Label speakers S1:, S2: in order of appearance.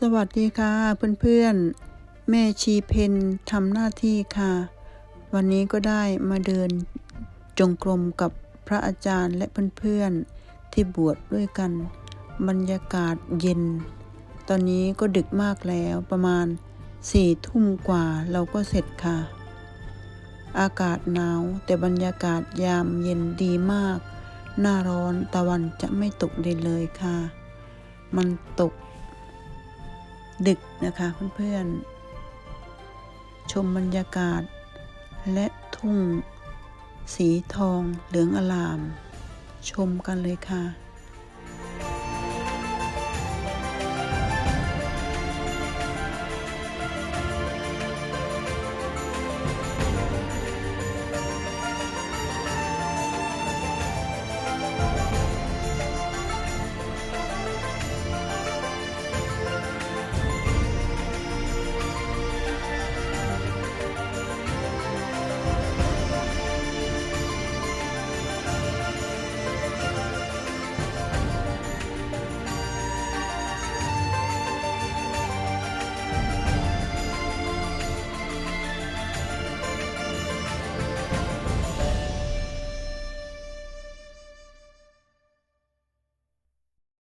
S1: สวัสดีค่ะเพื่อนๆแม่ชีเพนทำหน้าที่ค่ะ วันนี้ก็ได้มาเดินจงกรมกับพระอาจารย์และเพื่อนๆที่บวชดด้วยกัน บรรยากาศเย็น ตอนนี้ก็ดึกมากแล้วประมาณสี่ทุ่มกว่าเราก็เสร็จค่ะ อากาศหนาวแต่บรรยากาศยามเย็นดีมาก หน้าร้อนตะวันจะไม่ตกดินเลยค่ะ มันตก ดึกนะคะเพื่อนๆ ชมบรรยากาศ และทุ่ง สีทองเหลืองอลาม ชมกันเลยค่ะ